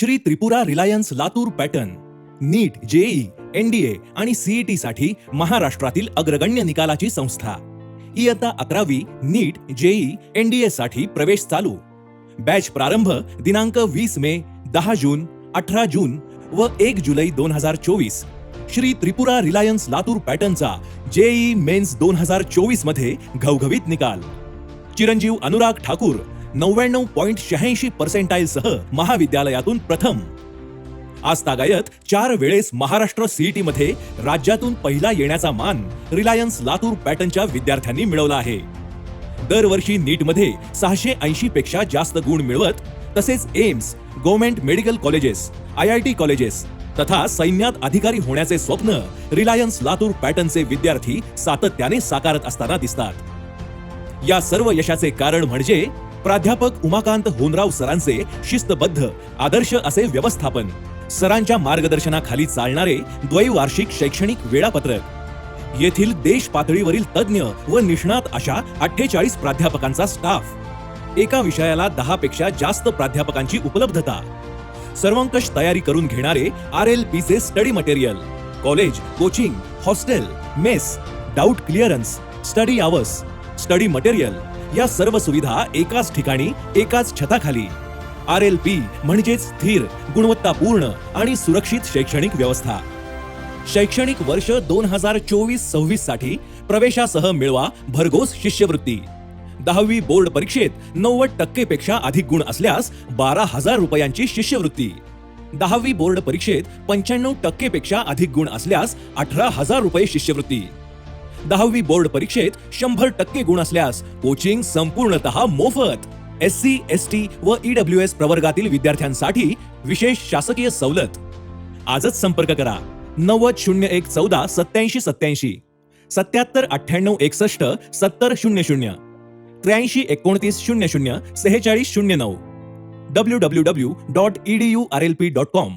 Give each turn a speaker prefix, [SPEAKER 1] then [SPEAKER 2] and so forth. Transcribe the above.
[SPEAKER 1] Shri Tripura Reliance Latur pattern. NEET JEE NDA आणि CET साठी महाराष्ट्रातील अग्रगण्य निकालाची संस्था. इयत्ता अकरावी नीट जेई एनडीए साठी प्रवेश चालू. बॅच प्रारंभ दिनांक वीस मे दहा जून अठरा जून व एक जुलै दोन हजार चोवीस. श्री त्रिपुरा रिलायन्स लातूर पॅटर्नचा जेई मेन्स दोन हजार चोवीसमध्ये घवघवीत निकाल. चिरंजीव अनुराग ठाकूर नव्याण्णव पॉइंट शहाऐंशी पर्सेंटाईल सह महाविद्यालयातून प्रथम. आजतागायत चार वेळेस महाराष्ट्र सीईटी मध्ये राज्यातून पहिला येण्याचा मान रिलायन्स लातूर पॅटर्नच्या विद्यार्थ्यांनी मिळवला आहे. दरवर्षी नीटमध्ये सहाशे ऐंशी पेक्षा जास्त गुण मिळवत तसेच AIIMS government medical colleges I I T colleges तथा सैन्यात अधिकारी होण्याचे स्वप्न रिलायन्स लातूर पॅटर्नचे विद्यार्थी सातत्याने साकारत असताना दिसतात. या सर्व यशाचे कारण म्हणजे प्राध्यापक उमाकांत होनराव सरांचे शिस्तबद्ध आदर्श असे व्यवस्थापन. सरांच्या मार्गदर्शनाखाली चालणारे द्वैवार्षिक शैक्षणिक वेळापत्रक. येथील देश पातळीवरील तज्ज्ञ व निष्णात अशा अठ्ठेचाळीस प्राध्यापकांचा स्टाफ. एका विषयाला दहा पेक्षा जास्त प्राध्यापकांची उपलब्धता. सर्वंकष तयारी करून घेणारे आर एल पी चे study material. College coaching hostel mess doubt clearance study hours study material. या सर्व सुविधा एकाच ठिकाणी एकाच छताखाली. आर एल पी म्हणजेच स्थिर गुणवत्तापूर्ण आणि सुरक्षित शैक्षणिक व्यवस्था. शैक्षणिक वर्ष दोन हजार चोवीस सव्वीससाठी प्रवेशासह मिळवा भरघोस शिष्यवृत्ती. दहावी बोर्ड परीक्षेत नव्वद टक्केपेक्षा अधिक गुण असल्यास बारा हजार रुपयांची शिष्यवृत्ती. दहावी बोर्ड परीक्षेत पंच्याण्णव टक्केपेक्षा अधिक गुण असल्यास अठरा हजार रुपये शिष्यवृत्ती. दहावी बोर्ड परीक्षेत शंभर टक्के गुण असल्यास कोचिंग संपूर्णतः मोफत. एस सी एस टी व ईडब्ल्यू एस प्रवर्गातील विद्यार्थ्यांसाठी विशेष शासकीय सवलत. आजच संपर्क करा. नव्वद शून्य एक चौदा सत्याऐंशी सत्याऐंशी सत्याहत्तर अठ्ठ्याण्णव एकसष्ट सत्तर शून्य शून्य. त्र्याऐंशी एकोणतीस शून्य शून्य सेहेचाळीस शून्य नऊ. W W W dot edu R L P dot com.